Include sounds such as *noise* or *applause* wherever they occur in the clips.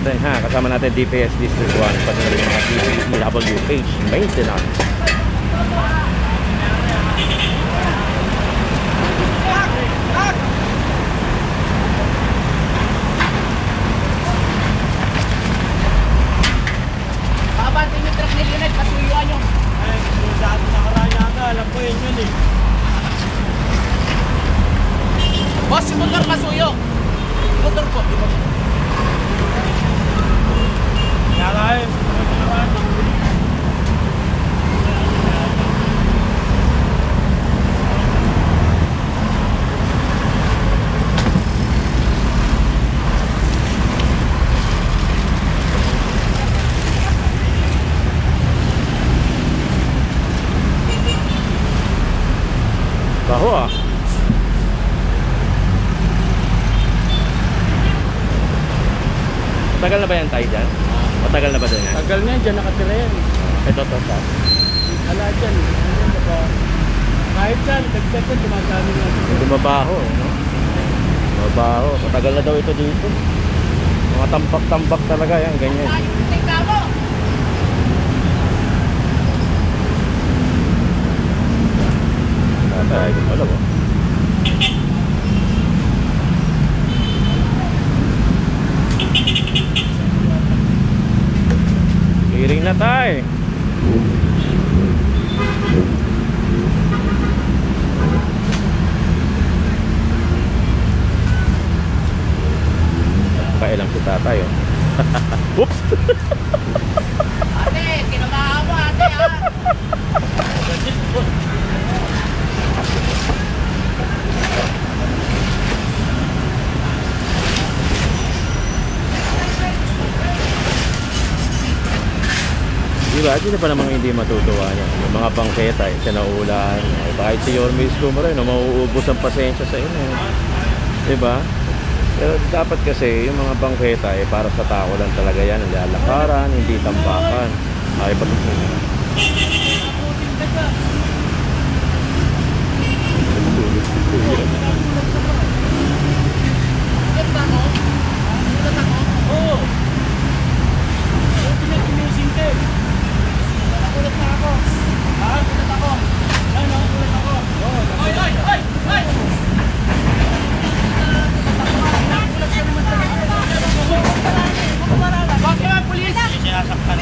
natin ha. Kasama natin DPS District 1 pati na rin yung mga DPWH maintenance. Pabantin yung truck ni Leonard, pasuyuan nyo. Ay, Baho ah. Tagal na ba yan tayo dyan? Matagal na ba doon yan? tagal na yan, dyan nakatira yan. Ito, to, to. Ala dyan, ano na ba? Kahit saan, dagdag ko, tumatami nga. Hindi mabaho, eh, no? Mabaho. Matagal na daw ito dito. Mga tambak-tambak talaga yan, ganyan. Tatay ko pala ba? Clearing na tayo. Kailang si tatay oh. *laughs* Oops! Ate, tinamaan mo ate ha. Di na pa namang hindi matutuwa niya. Yung mga pangketa, yung sinaulaan. Eh, kahit si Yorme Isko mo rin, no, mauubos ang pasensya sa inyo. Di ba? Pero dapat kasi yung mga bangketa eh para sa tao lang talaga yan, lalakaran, hindi tambakan. Ay ba Ganda mo. Ganda mo. Oo. Yung pinag-inising ka eh. Nakulit na ako. Ha? Nakulit ako. Ano, ulit ako. Oo, Oy, oy, oy, oy. Bakit nga, pulis? sinasaktan.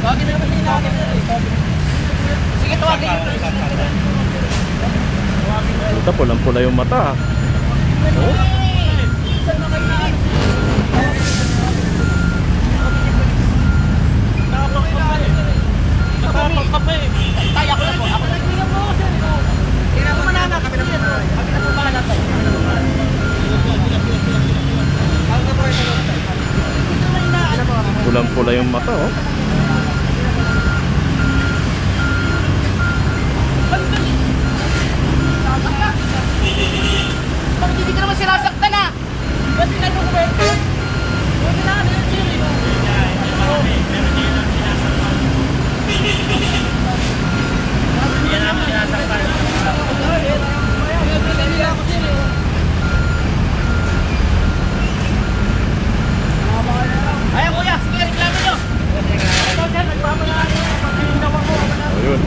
Bakit naman hinagin? Sige, tawagin yung pulis. Ito, pulang-pula yung mata. ah. Oh, Tapang ka pa eh. Tapang ka pa eh. Tay, ako na po. Ako na. Tingnan mo manana. Kami na po. Kami na po bahala tayo. pulang-pula yung mata, oh. Bakit hindi ka naman sinasaktan ah? Ba't pinadokumento? Huwag na ano yun, Siri. Yan namin sinasaktan. Ayan kuya, sige, reklamo nyo. Ito dyan, nagpapalala. Pagkinaw ako. Ayun.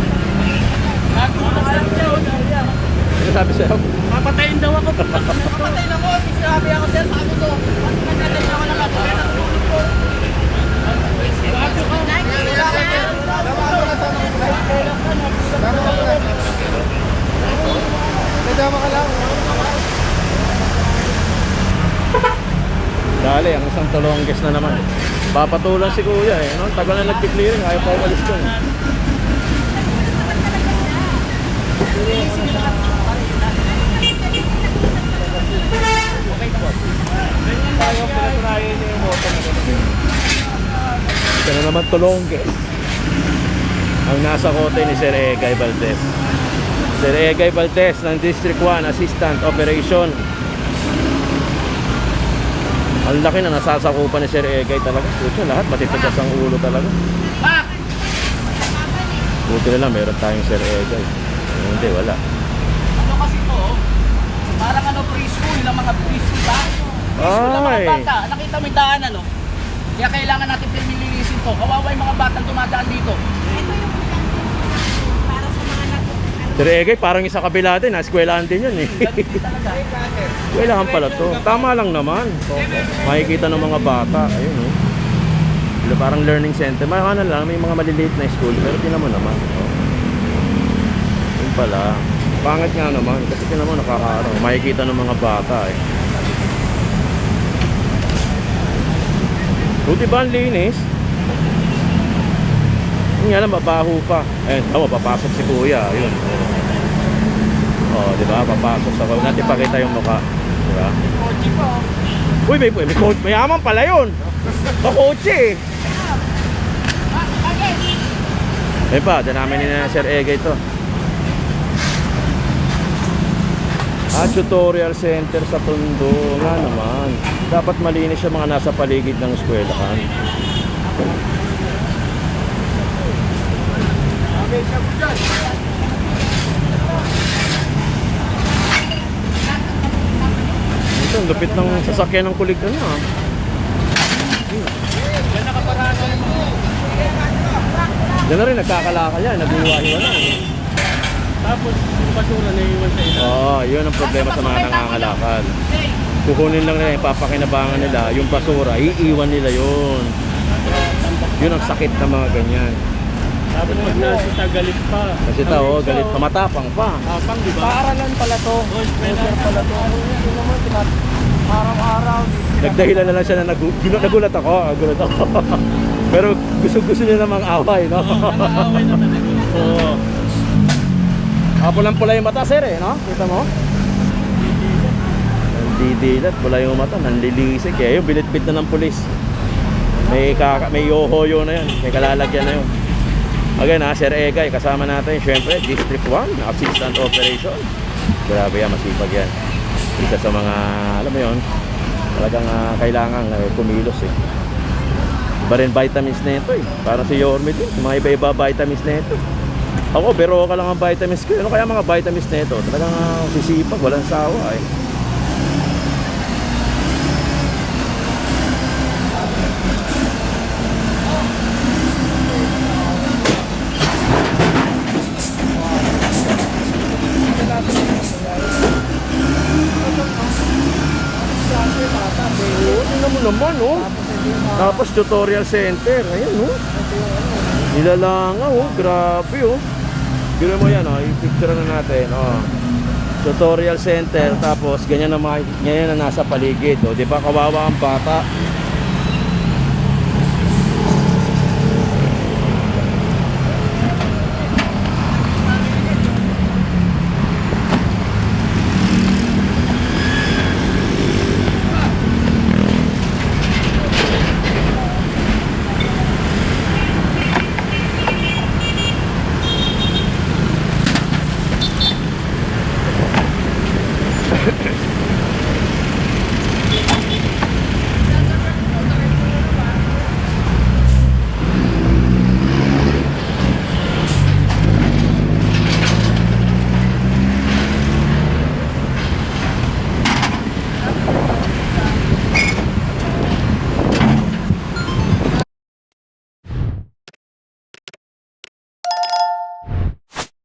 Nagpapalala siya. Ano sabi sa'yo? Papatayin daw ako. Kapatay na ko, sinabi ako sir, sabi ko, ba't nagkatay na ako ng ako? Dali, ang isang tulongges na naman. Papatulan si kuya eh. No? Tagal na nagpi-clearing, ayaw pa umalis dun. Tayo, pinatunayan niya yung moto na gano'n. Ito na naman tulongges. Ang nasa kote ni Sir Egay Valdez. Sir Egay Valdez ng District 1 Assistant Operation. Ang laki na nasasakupan ni Sir Egay talaga. Puto, lahat matitigas ang ulo talaga. Buti na lang meron tayong Sir Egay. Hindi, wala. Ano kasi to? Parang ano preschool, lang mga preschool ba? school ng mga bata. Nakita mo yung daanan, no? Kaya kailangan natin pinililisin to. Kawawa yung mga batang dumadaan dito. para sa mga nag Sir Egay, parang isa kabila din, eskwelahan din yun eh. Kailangan pala to. Tama lang naman. Makikita ng mga bata. Ayun oh. Wala, Parang learning center. May ano lang, may mga maliliit na school. Pero tinan mo naman. Oh. Yun pala. Pangit nga naman. Kasi tinan mo nakakaano. Makikita ng mga bata eh. Buti ba ang linis? Yun nga mabaho pa. Eh, tama, papasok si kuya. Ayun. Oh, di ba? Papasok sa Huwag natin pakita yung mukha. Di ba? Kotse pa, oh. Uy, may, may coach. Mayaman pala yun. Bakotse eh. Eh pa, dyan namin ni na Sir Ege ito. Ah, tutorial center sa Tondo. Nga naman. Dapat malinis yung mga nasa paligid ng eskwelahan. Ito, ang lupit ng sasakyan ng kulig na ah. Yan nakaparada yung mga. Diyan na rin, nagkakalakal yan. Nag-iwa-iwa lang. eh. Tapos, yung basura na iwan sa ila. Oo, yun ang problema sa mga nangangalakal. Kukunin lang nila yung papakinabangan nila, yung basura, iiwan nila yun. Yun ang sakit ng mga ganyan. Tapos pag nasita, galit pa. Kasi tao, galit pa, matapang pa. Tapang, di ba? paaralan pala to. Oh, eskwela pala to. Yun naman, tinat araw-araw. Nagdahilan na lang siya na nagu- nagulat ako, nagulat ako. *laughs* Pero gusto-gusto niya namang away, no? Nakakaaway naman *laughs* eh. Oo. Ah, pulang-pula yung mata, sir, eh, no? Kita mo? Nandidilat, pula yung mata, nanlilisik. Kaya yun, bilit-bit na ng pulis. May, kaka, may yohoyo na yun, may kalalagyan na yun. Again, ha, Sir Egay, kasama natin, syempre, District 1, Assistant Operation. Grabe yan, masipag yan. Isa sa mga, alam mo yun, talagang ah, kailangan uh, kumilos eh. Iba rin vitamins na ito eh. Parang si Yorme din. Mga iba-iba vitamins na ito. Ako, pero ka lang ang vitamins ko. Ano kaya mga vitamins na ito? Talagang sisipag, walang sawa eh. Mo naman, oh. Tapos tutorial center. Ayan, oh. Nilalanga, oh. Grabe, oh. Biro mo yan, oh. I-picture na natin, oh. Tutorial center, tapos ganyan na mga, ganyan na nasa paligid, oh. Di ba, kawawa ang bata.